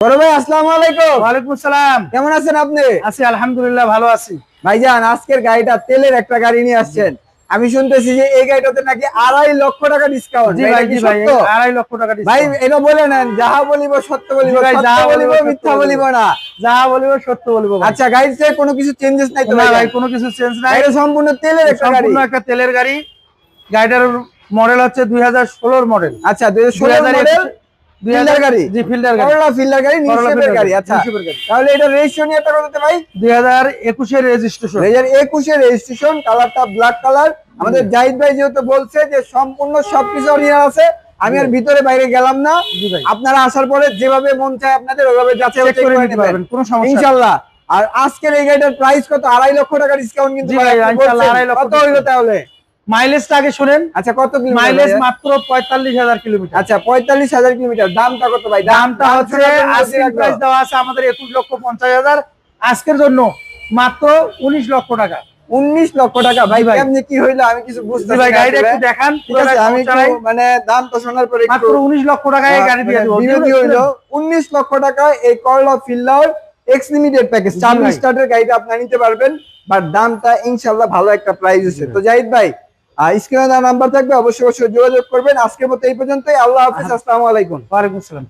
বড় ভাই আসসালামু আলাইকুম। ওয়ালাইকুম আসসালাম কেমন আছেন আপনি? আছি আলহামদুলিল্লাহ ভালো আছি। ভাইজান আজকের গাড়িটা তেলের একটা গাড়ি নিয়ে আসছেন। আমি শুনতেছি যে এই গাড়িটাতে নাকি আড়াই লক্ষ টাকা ডিসকাউন্ট আড়াই লক্ষ টাকা ভাই এটা বলে নেন যাহা বলিব সত্য বলিব যাহা বলিব মিথ্যা বলিব। না। যা বলব সত্য বলব। আচ্ছা গাড়িতে কোনো কিছু চেঞ্জেস নাই তো ভাই কোনো কিছু চেঞ্জ নাই। এটা সম্পূর্ণ তেলের একটা গাড়ি। সম্পূর্ণ একটা তেলের গাড়ি। গাড়িটার মডেল হচ্ছে দুই হাজার ষোলোর মডেল আচ্ছা 2016 মডেল ফিল্ডার গাড়ি? জি ফিল্ডার গাড়ি। করোলা ফিল্ডার গাড়ি করোলা গাড়ি গাড়ি, আচ্ছা। তাহলে এটা রেজিস্ট্রেশন এটা কত ভাই দুই হাজার একুশের রেজিস্ট্রেশন 2021 এর রেজিস্ট্রেশন কালারটা ব্ল্যাক কালার আমাদের জাহিদ ভাই যেহেতু বলছে যে সম্পূর্ণ সবকিছু অরিজিনাল আছে আমি আর ভিতরে বাইরে গেলাম না। আপনারা আসার পরে যেভাবে মন চায় আপনাদের ওইভাবে যাচাই করে নিতে পারবেন কোনো সমস্যা নেই। ইনশাআল্লাহ আর আজকের এই গাড়িটার প্রাইস কত? আড়াই লক্ষ টাকা ডিসকাউন্ট কিন্তু। আড়াই লক্ষ কত হইল তাহলে? মাইলেজটা আগে শুনেন। আচ্ছা কত মাইলেজ মাত্র পঁয়তাল্লিশ হাজার কিলোমিটার। আচ্ছা পঁয়তাল্লিশ হাজার কিলোমিটার। দামটা কত ভাই? দামটা হচ্ছে আজকের প্রাইস দেওয়া আছে আমাদের একুশ লক্ষ পঞ্চাশ হাজার। আজকের জন্য মাত্র উনিশ লক্ষ টাকা। উনিশ লক্ষ টাকা। ভাই ভাই। কেমনি কি হইল আমি কিছু বুঝতে ভাই গাড়িটা একটু দেখান ঠিক আছে আমি মানে দাম তো শোনার পরে মাত্র উনিশ লক্ষ টাকায় গাড়ি দিয়ে দেবো। বিরোধী হইল। উনিশ লক্ষ টাকা এই করলা ফিল্ডার এক্স লিমিটেড প্যাকেজ চার স্টার্টের গাড়িটা আপনারা নিতে পারবেন বাট দামটা ইনশাল্লাহ ভালো একটা প্রাইস আছে তো জাহিদ ভাই স্ক্রিনে নাম্বার থাকবে অবশ্যই অবশ্যই যোগাযোগ করবেন। আজকের মতো এই পর্যন্তই। আল্লাহ হাফিজ আসসালামু আলাইকুম। ওয়ালাইকুম আসসালাম।